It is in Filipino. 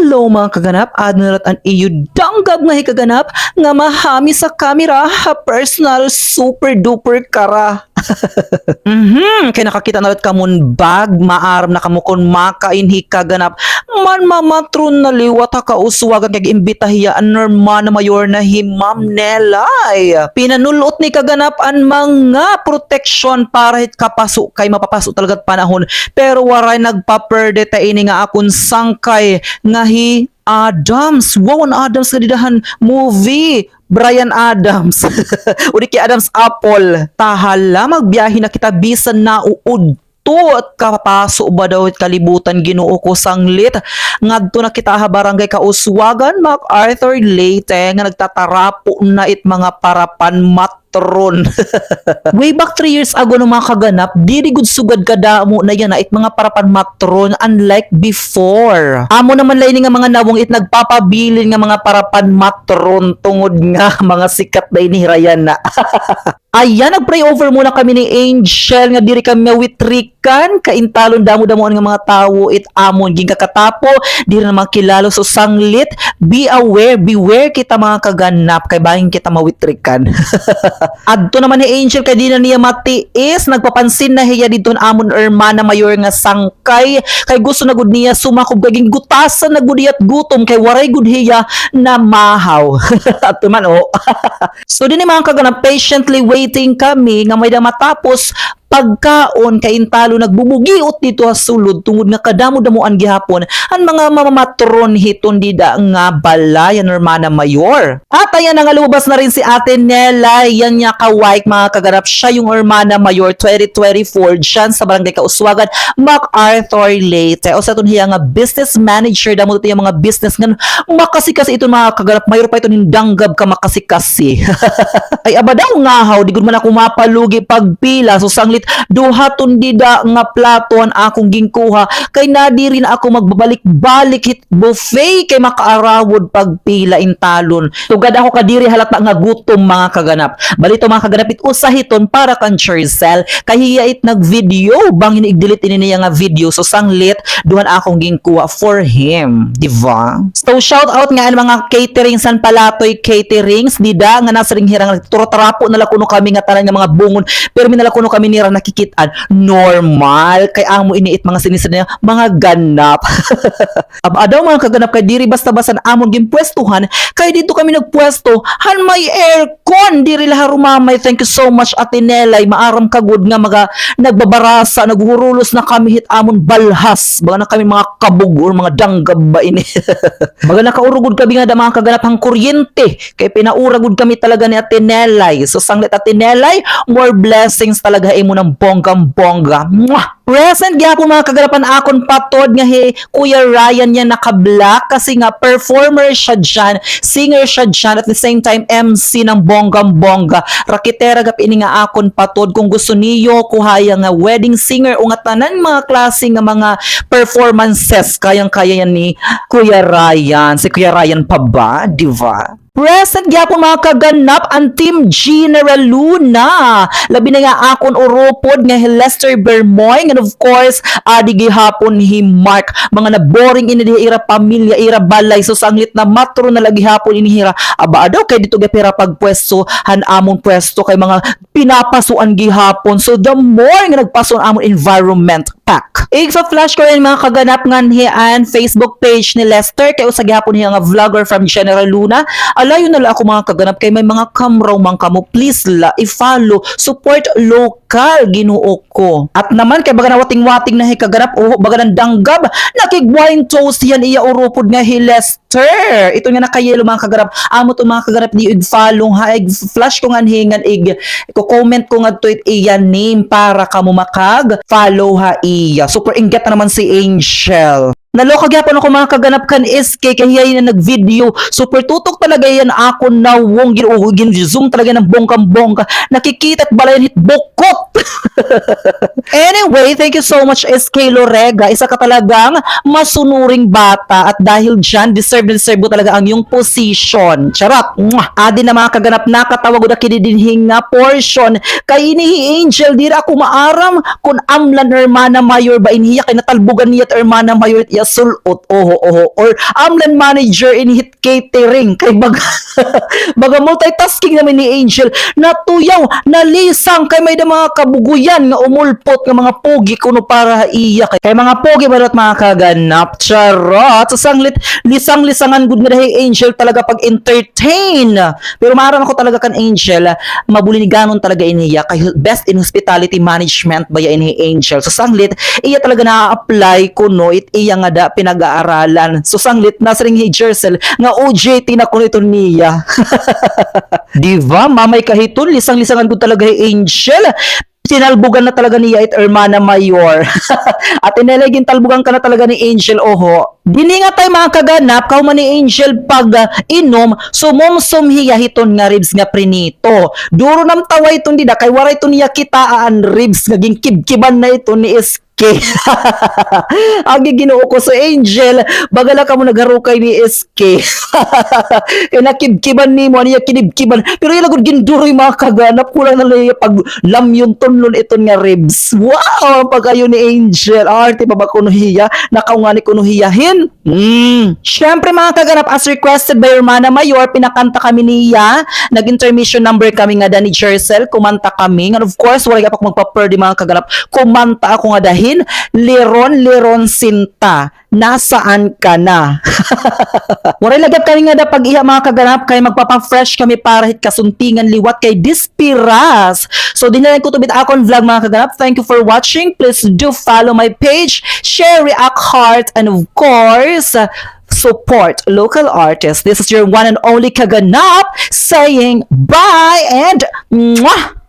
Hello mga kaganap, admirat an iyo danggab nga hikaganap nga mahami sa kamera ha personal super duper kara. Mhm, kay nakakita na ulit kamon bag, maaram na kamo kon makain hikaganap. Man mamatron na liwat ha kauswagan kag imbitahiya an norma na mayor na himam Nelay. Pinanulot ni kaganap an mga protection para hit kapaso kay mapapasok talaga panahon pero waray nagpaperde ta ini nga akon sangkay nga hi Adams. Wow, Adams nga didahan movie. Brian Adams. Udi kay Adams Apple. Tahala, magbiyahe na kita bisan na uud to at kapaso ba daw kalibutan ginoo ko sanglit ngadto na kita ha barangay kauswagan MacArthur Leyte nga nagtatarapo na it mga parapan matron way back 3 years ago no mga kaganap diri gud sugad kada mo na yan na it mga parapan matron unlike before. Amo naman lain nga mga nawong it nagpapabilin nga mga parapan matron tungod nga mga sikat na inihirayan na Ayan, nag-pray over muna kami ni Angel. Nga diri kami mawitrikan kaintalon damo-damo nga mga tawo it amon. Ging kakatapo diri na makilalo so sanglit. Be aware beware kita mga kaganap. Kay bahin kita mawitrikan. Adto naman ni Angel kay di na niya matiis. Nagpapansin na hiya dito amon hermana mayor nga sangkay. Kay gusto na gud niya sumakob gaging gutasan na gud gutom. Kay waray gud hiya na mahaw. Adto man oh. So din mga kaganap patiently waiting kami nga may matapos pagkaon kay intalo nagbubugiot dito sa sulod tungod nga kadamo-damuan gihapon ang mga mamamatron hiton dida nga balay ang hermana mayor. At ayan na nga lumabas na rin si Ate Nela, yan niya ka-white mga kaganap siya yung hermana mayor 2024 dyan sa barangay Kauswagan, MacArthur Leyte. O sa itong hiya nga business manager damo ito yung mga business nga makasi-kasi ito mga kaganap mayor pa ito nindanggab ka makasi-kasi. Ay aba daw nga haw, di gud man ako mapalugi pagpila so sanglit duha tundida nga plato ang akong gingkuha kay nadi rin ako magbabalik-balik hit buffet kay makaarawod pagpila intalon tugad ako kadiri halata nga gutom mga kaganap. Balito mga kaganap it usahiton para kan Churcel kay hiya it nag-video bang iniigdilit ini niya nga video. So sanglit duhan akong gingkuha for him. Di ba so shout out nga mga catering san palatoy caterings. Dida nga nasa ring hirang turotarapo nala kuno kami nga tanan nga mga bungon. Pero minala kuno kami nira nakikitaan normal. Kay amo iniit mga sinisid niya mga ganap. Aba daw mga kaganap kay diri basta-basta na amon gimpwestuhan kay dito kami nagpwesto han may aircon diri laha rumamay. Thank you so much Ate Nelay. Maaram kagud nga mga nagbabarasa naghurulos na kami hit amon balhas. Baga na kami mga kabug or mga danggab ba ini? Baga nakaurugod kami nga da mga kaganap ang kuryente. Kay pinauragod kami talaga ni Ate Nelay. So sanglit Ate Nelay more blessings talaga imo ng bonggang-bongga. Mwah! Present gyapon mga kagarapan akon patod nga he Kuya Ryan niya naka-black kasi nga performer siya dyan, singer siya dyan at the same time MC ng bonggam-bongga. Rakitera gap ini nga akon patod kung gusto niyo kuhaya nga wedding singer o nga tanan mga klase nga mga performances kayang-kaya yan ni Kuya Ryan. Si Kuya Ryan pa ba? Di ba? Present gyapon mga kaganap ang Team General Luna. Labi na nga akon uropod nga Lester Bermoy and of course adi gihapon hi Mark. Mga na boring ini di ira pamilya ira balay so sanglit na matro na lagi hapon inihira. Aba daw kay dito gapira pagpwesto han amon pwesto kay mga pinapasuan gihapon. So the more nga nagpason amon environment pack. Igfa flash ko rin mga kaganap nga niyan Facebook page ni Lester kay usa gihapon niya nga vlogger from General Luna. Alayo na lang ako mga kaganap kay may mga kamraw man kamo please la i-follow support local Ginoo ko. At naman kay baga wating-wating na hikaganap o baga ng danggab nakigwine toast yan iya urupod nga hi Lester. Ito nga nakayelo mga kaganap. Amo to mga kaganap di ig-follow ha ig flash ko nga hingan ig ko comment ko nga it iya name para kamo makag follow ha iya. Super ingat na naman si Angel. Naloka gyapon ako mga kaganap kan SK kay hiya na nag-video. Super tutok talaga yan ako na wong ginuo gin zoom talaga ng bongkang bongka. Nakikita at balayan hit bukot. anyway, thank you so much SK Lorega. Isa ka talagang masunuring bata at dahil dyan, deserve na deserve talaga ang yung position. Charot. Mwah. Adi na mga kaganap nakatawag na kinidinhing nga portion. Kay inihi Angel, dira ako maaram kung amlan hermana mayor ba inihiya kay natalbugan niya at hermana mayor at iya sulot oho oho or amlan manager in hit catering kay bag baga multitasking naman ni Angel. Natuyaw nalisang kay may mga kabuguyan nga umulpot nga mga pogi kuno para iya kay, kay mga pogi balot mga kaganap. Charot! Sa sanglit lisang lisangan gud nga Angel talaga pag entertain pero maaram ako talaga kan Angel mabuli ni ganon talaga iniya kay best in hospitality management ba ya ini Angel? So sanglit iya talaga na-apply kuno it iya nga da pinag-aaralan so sanglit nasa ring Jersel nga OJT na kuno ito niya Diva, mamay kahiton, lisang-lisangan ko talaga yung Angel. Sinalbugan na talaga niya it Hermana Mayor. At inalegin talbugan ka na talaga ni Angel Oho. Dini nga tayo mga kaganap, kauman ni Angel pag uh, inom, sumumsum hiya hiton nga ribs nga prinito. Duro nam tawa ito nida, kay waray ito niya kitaan ribs nga gingkibkiban na ito ni SK. Agi ginoo ko sa Angel, bagala ka mo nagharukay ni SK. Kaya nakibkiban ni mo, niya kinibkiban. Pero yung lagod ginduroy mga kaganap, kulang na lang pag lamyon tunlon ito nga ribs. Wow! Pag ayo ni Angel, arte pa ba kunuhiya? Nakaungani Hmm. Siyempre mga kaganap, as requested by your mana mayor, pinakanta kami niya. Nag-intermission number kami nga da ni Jercel, kumanta kami. And of course, wala pa magpa-purdy mga kaganap. Kumanta ako nga dahin, Liron, Liron, Sinta. Nasaan ka na? Waray lagap kami nga da pag iha mga kaganap kay magpapa-fresh kami para hit kasuntingan liwat kay Dispiras. So dinalan ko to bit akon vlog mga kaganap. Thank you for watching. Please do follow my page, share, react, heart, and of course, support local artists. This is your one and only Kaganap saying bye and mwah!